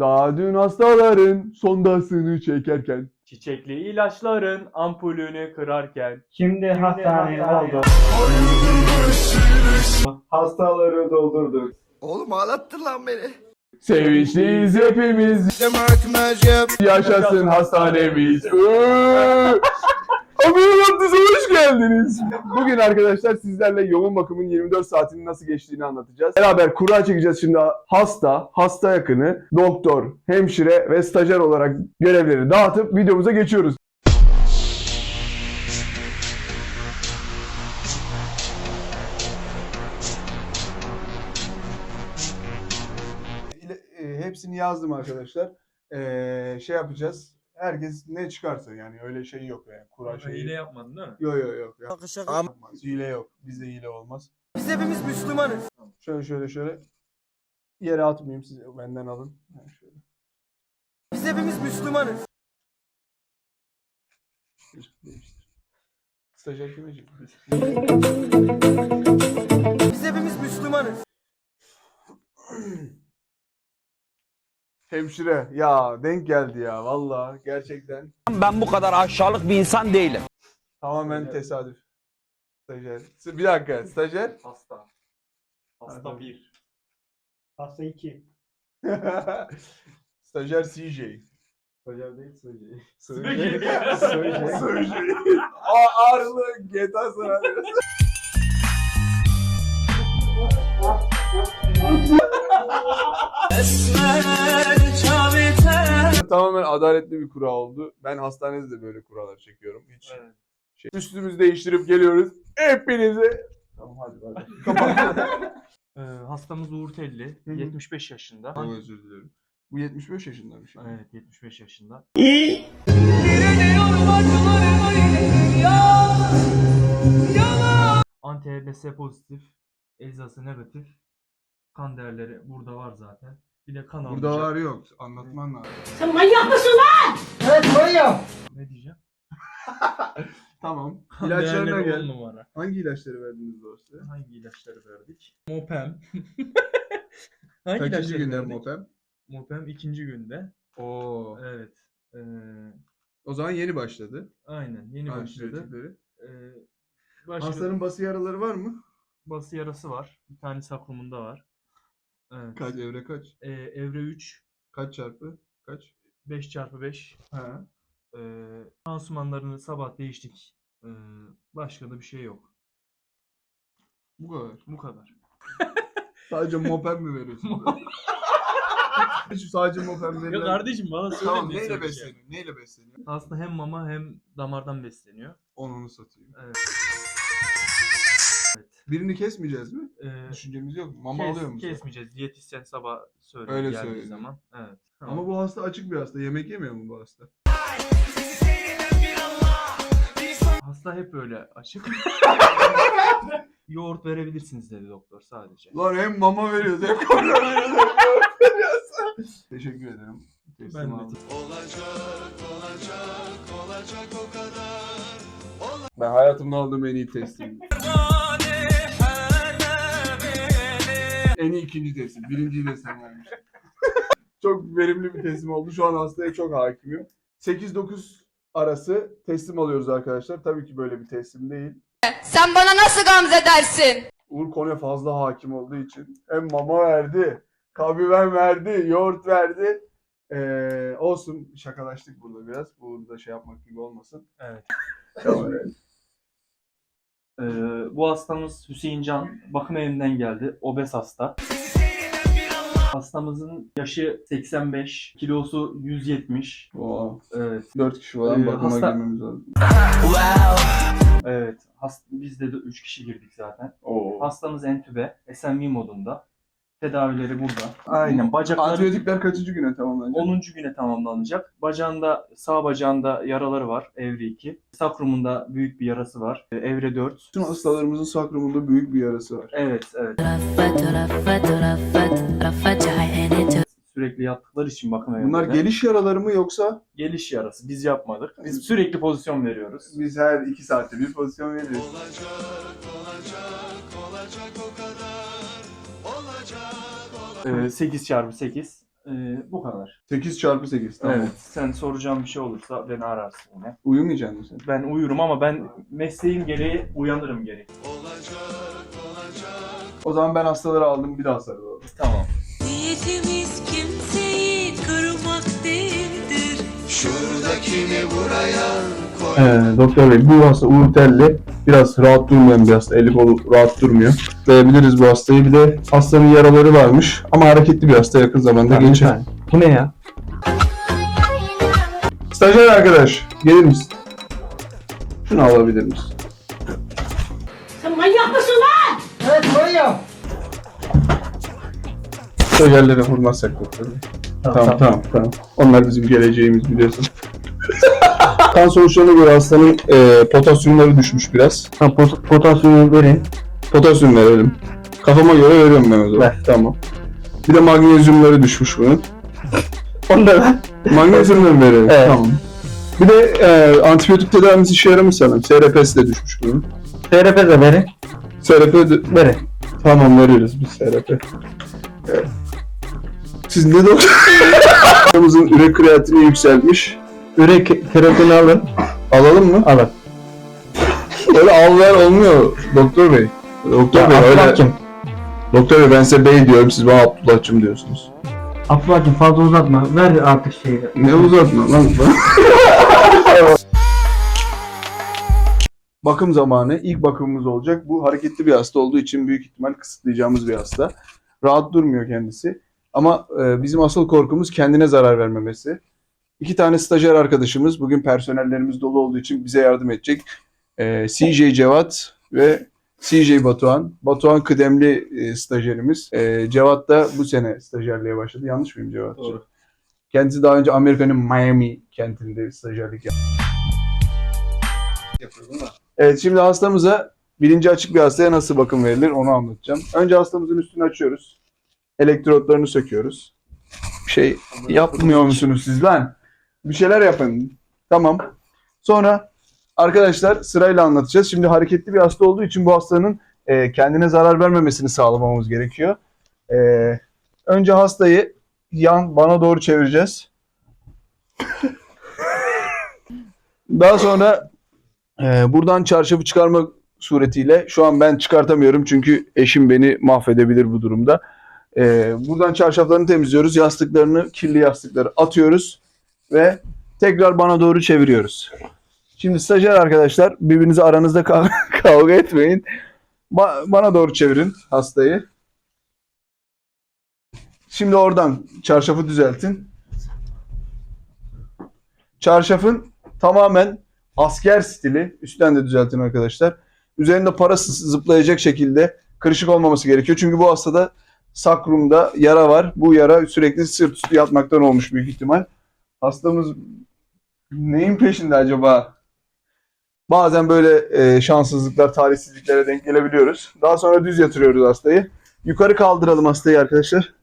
Daha dün hastaların sondasını çekerken. Çiçekli ilaçların ampulünü kırarken. Şimdi hastaneye oldu. Hastaları doldurduk. Oğlum ağlattın lan beni. Sevinçliyiz hepimiz. Yaşasın hastanemiz. Geldiniz. Bugün arkadaşlar sizlerle yoğun bakımın 24 saatinin nasıl geçtiğini anlatacağız. Beraber kura çekeceğiz şimdi hasta, hasta yakını, doktor, hemşire ve stajyer olarak görevleri dağıtıp videomuza geçiyoruz. e, hepsini yazdım arkadaşlar. Ee, şey yapacağız. Herkes ne çıkarsa yani öyle şey yok yani. Kura şeyi. Hile yapmadın değil mi? Yok yok yok. yok. Şaka şaka. Yapmaz. Hile yok. Bizde hile olmaz. Biz hepimiz Müslümanız. Şöyle şöyle şöyle. Yere atmayayım siz benden alın. Ha, şöyle. Biz hepimiz Müslümanız. Stajyer kime Hemşire. Ya denk geldi ya valla gerçekten. Ben bu kadar aşağılık bir insan değilim. Tamamen tesadüf. Stajyer. Bir dakika stajyer. Hasta. Hasta Pardon. 1. Hasta 2. Stajyer CJ. Hocam değil söyleyeyim. Söyle. Söyle. Söyle. Aa ağırlı GTA sana. Tamamen adaletli bir kura oldu. Ben hastanede de böyle kuralar çekiyorum. Hiç Evet. şey. Üstümüzü değiştirip geliyoruz. Hepinize. Tamam hadi hadi. Kapat. Ee, hastamız Uğur Telli. Hı hı. 75 yaşında. Çok özür dilerim. Bu 75 yaşındaymış. yani. Evet 75 yaşında. Anti HBs pozitif. Elzası negatif. Kan değerleri burada var zaten. Bir de kan Burada var yok. Anlatman lazım. Sen manyak mısın lan? Ne diyeceğim? Tamam. Kan İlaçlarına değerleri gel. numara. Hangi ilaçları verdiniz dostum? Hangi ilaçları verdik? Mopem. Hangi Kaçıncı ilaçları günde verdik? Mopem? Mopem ikinci günde. Oo. Evet. Ee, O zaman yeni başladı. aynen yeni başladı. Antibiyotikleri. Ee, başka Hastanın bası yaraları var mı? bası yarası var. Bir tane sakrumunda var. Evet. Kaç evre kaç? Ee, evre 3 Kaç çarpı? Kaç? 5 çarpı 5. Ha. Ee, pansumanlarını sabah değiştik. Ee, başka da bir şey yok. Bu kadar. Bu kadar. Sadece Mopem mi veriyorsun? Hiç sadece Mopem verilen. Ya kardeşim bana söyle. Tamam ne neyle söyleyeceğim. besleniyor? Neyle besleniyor? Aslında hem mama hem damardan besleniyor. Onu satayım. Evet. Evet. Birini kesmeyeceğiz mi? Ee, Düşüncemiz yok. Mama kes- alıyor musun? Kesmeyeceğiz. Diyetisyen sabah söylüyor Öyle geldiği söyledi. zaman. Evet. Ama bu hasta açık bir hasta. Yemek yemiyor mu bu hasta? Hasta hep öyle açık. Yoğurt verebilirsiniz dedi doktor sadece. Lan hem mama veriyoruz hem kola veriyoruz hem yoğurt veriyoruz. Teşekkür ederim. Teslim Ben de aldım. Ben hayatımda aldığım en iyi testim. en iyi ikinci testim. Birinciyi de sen vermiştin. çok verimli bir teslim oldu. Şu an hastaya çok hakimim. 8-9 arası teslim alıyoruz arkadaşlar. Tabii ki böyle bir teslim değil. Sen bana nasıl gamze dersin? Uğur konuya fazla hakim olduğu için hem mama verdi, kabiven verdi, yoğurt verdi. Ee, olsun şakalaştık burada biraz. Uğur da şey yapmak gibi olmasın. Evet. Tamam, evet. Ee, bu hastamız Hüseyin Can bakım evinden geldi. Obez hasta. Hastamızın yaşı 85, kilosu 170. Oo. Evet. 4 kişi falan Ee, bakıma hasta- girmemiz lazım. Evet. Hast biz de 3 kişi girdik zaten. Oo. Hastamız entübe, SMV modunda Tedavileri burada. Aynen. Bacakları Antibiyotikler kaçıncı güne tamamlanacak? 10. güne tamamlanacak. Bacağında, sağ bacağında yaraları var. Evre 2. Sakrumunda büyük bir yarası var. Ee, Evre 4. Bütün hastalarımızın sakrumunda büyük bir yarası var. Evet, evet. رفت رفت رفت رفت عيني Sürekli yattıkları için bakım evinde. Bunlar geliş yaraları mı yoksa geliş yarası. Biz yapmadık. Biz sürekli pozisyon veriyoruz. biz her 2 saatte bir pozisyon veriyoruz? Ee, 8 çarpı 8. Ee, bu kadar. 8 çarpı 8 tamam. Evet. Sen soracağım bir şey olursa beni ararsın yine. Uyumayacaksın mı sen? Ben uyurum ama ben mesleğim gereği uyanırım gerek. O zaman ben hastaları aldım bir daha sarılalım. Tamam. Niyetimiz kimseyi kırmak değildir. Ee, doktor bey bu hasta Uğur Telli biraz rahat durmayan bir hasta. Eli kolu rahat durmuyor. Sayabiliriz bu hastayı. Bir de hastanın yaraları varmış. Ama hareketli bir hasta yakın zamanda geçer. Bu ne ya? Stajyer arkadaş gelir misin? Şunu alabilir misin? Sen manyak mısın lan? Stajyerlere vurmazsak doktor bey. Tamam tamam tamam. Onlar bizim geleceğimiz biliyorsun. kan sonuçlarına göre hastanın e, potasyumları düşmüş biraz. Ha, pot- potasyumu verin. Potasyum verelim. Kafama göre veriyorum ben o zaman. Ver. Tamam. Bir de magnezyumları düşmüş bunun. Onu da ver. Magnezyum da mı verelim? Evet. Tamam. Bir de e, antibiyotik tedavimiz işe yaramış sanırım. SRP'si de düşmüş bunun. TRP de verin. SRP de... Verin. Tamam veriyoruz biz SRP. Evet. Siz ne doktor? Hastamızın ürek kreatini yükselmiş. Ürek terapini alın. Alalım mı? Alın. Öyle al ver olmuyor doktor bey. Doktor bey öyle. Abdullah'cım. Doktor bey ben size bey diyorum siz bana Abdullah'cım diyorsunuz. Abdullah'cım fazla uzatma. Ver artık şeyi. Ne uzatma lan. Bakım zamanı. ilk bakımımız olacak. Bu hareketli bir hasta olduğu için büyük ihtimal kısıtlayacağımız bir hasta. Rahat durmuyor kendisi. Ama e, bizim asıl korkumuz kendine zarar vermemesi. İki tane stajyer arkadaşımız bugün personellerimiz dolu olduğu için bize yardım edecek. E, CJ Cevat ve CJ Batuhan. Batuhan kıdemli e, stajyerimiz. E, Cevat da bu sene stajyerliğe başladı. Yanlış mıyım Cevat? Doğru. Kendisi daha önce Amerika'nın Miami kentinde stajyerlik yaptı. Evet şimdi hastamıza bilinci açık bir hastaya nasıl bakım verilir onu anlatacağım. Önce hastamızın üstünü açıyoruz. Elektrotlarını söküyoruz. Bir şey yapmıyor musunuz siz lan? Bir şeyler yapın. Tamam. Sonra arkadaşlar sırayla anlatacağız. Şimdi hareketli bir hasta olduğu için bu hastanın e, kendine zarar vermemesini sağlamamız gerekiyor. E, önce hastayı yan bana doğru çevireceğiz. Daha sonra e, buradan çarşafı çıkarma suretiyle şu an ben çıkartamıyorum çünkü eşim beni mahvedebilir bu durumda. E, buradan çarşaflarını temizliyoruz. Yastıklarını, kirli yastıkları atıyoruz ve tekrar bana doğru çeviriyoruz. Şimdi stajyer arkadaşlar birbirinize aranızda kav- kavga etmeyin. Ba- bana doğru çevirin hastayı. Şimdi oradan çarşafı düzeltin. Çarşafın tamamen asker stili. Üstten de düzeltin arkadaşlar. Üzerinde para zıplayacak şekilde kırışık olmaması gerekiyor. Çünkü bu hastada sakrumda yara var. Bu yara sürekli sırt üstü yatmaktan olmuş büyük ihtimal. Hastamız neyin peşinde acaba? Bazen böyle e, şanssızlıklar, talihsizliklere denk gelebiliyoruz. Daha sonra düz yatırıyoruz hastayı. Yukarı kaldıralım hastayı arkadaşlar.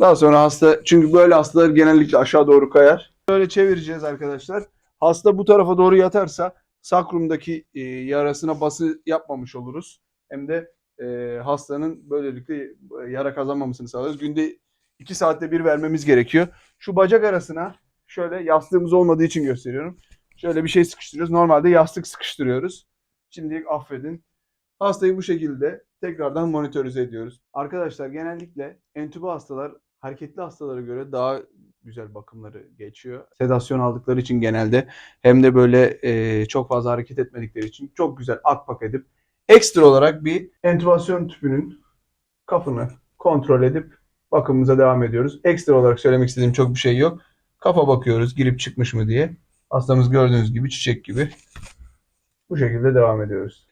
Daha sonra hasta çünkü böyle hastalar genellikle aşağı doğru kayar. Böyle çevireceğiz arkadaşlar. Hasta bu tarafa doğru yatarsa sakrumdaki e, yarasına bası yapmamış oluruz. Hem de e, hastanın böylelikle e, yara kazanmamasını sağlarız. Günde 2 saatte bir vermemiz gerekiyor. Şu bacak arasına şöyle yastığımız olmadığı için gösteriyorum. Şöyle bir şey sıkıştırıyoruz. Normalde yastık sıkıştırıyoruz. Şimdilik affedin. Hastayı bu şekilde tekrardan monitörize ediyoruz. Arkadaşlar genellikle entübe hastalar hareketli hastalara göre daha güzel bakımları geçiyor. Sedasyon aldıkları için genelde hem de böyle e, çok fazla hareket etmedikleri için çok güzel akpak edip ekstra olarak bir entübasyon tüpünün kafını kontrol edip bakımımıza devam ediyoruz. Ekstra olarak söylemek istediğim çok bir şey yok. Kafa bakıyoruz girip çıkmış mı diye. Hastamız gördüğünüz gibi çiçek gibi. Bu şekilde devam ediyoruz.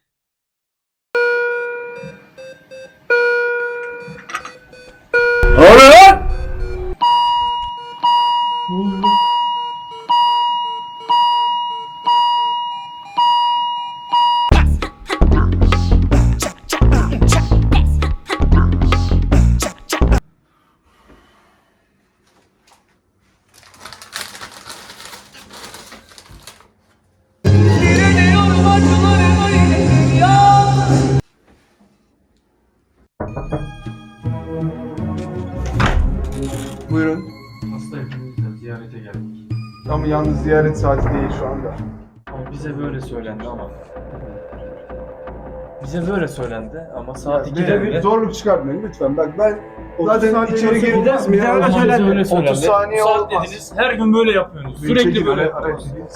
Yalnız ziyaret saati değil şu anda. Ama bize böyle söylendi ama. Bize böyle söylendi ama saat Ya, 2'de bir bile. Zorluk çıkartmayın lütfen. Bak ben zaten saniye içeri nasıl gireceğiz mi? Bir ya? Ama söylendi. bize Öyle söylendi. 30 saniye Saat olmaz. dediniz. Her gün böyle yapıyorsunuz. Sürekli böyle.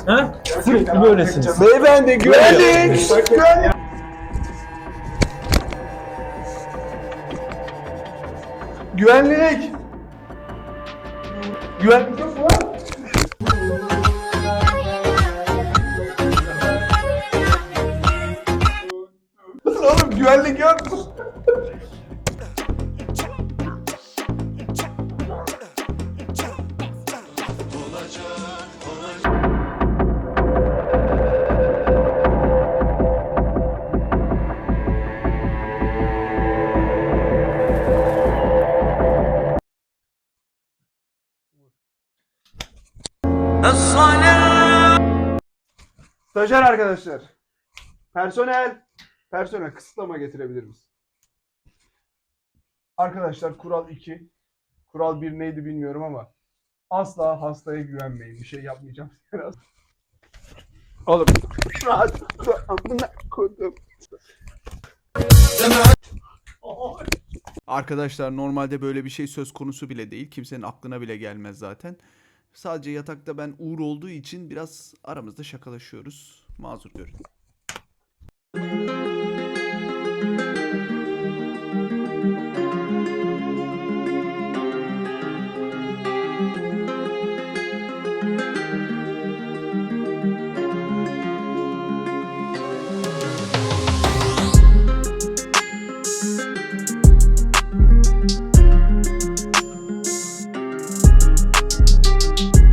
Ha? Sürekli böylesiniz. Beyefendi güvenlik! Güvenlik! Güvenlik! Güvenlik güvenlik yok? Stajyer arkadaşlar. Personel. Personel kısıtlama getirebilir misin? Arkadaşlar kural 2. Kural 1 neydi bilmiyorum ama asla hastaya güvenmeyin. Bir şey yapmayacağım. Oğlum rahat. Amına koydum. Arkadaşlar normalde böyle bir şey söz konusu bile değil. Kimsenin aklına bile gelmez zaten. Sadece yatakta ben Uğur olduğu için biraz aramızda şakalaşıyoruz. Mazur görün. Música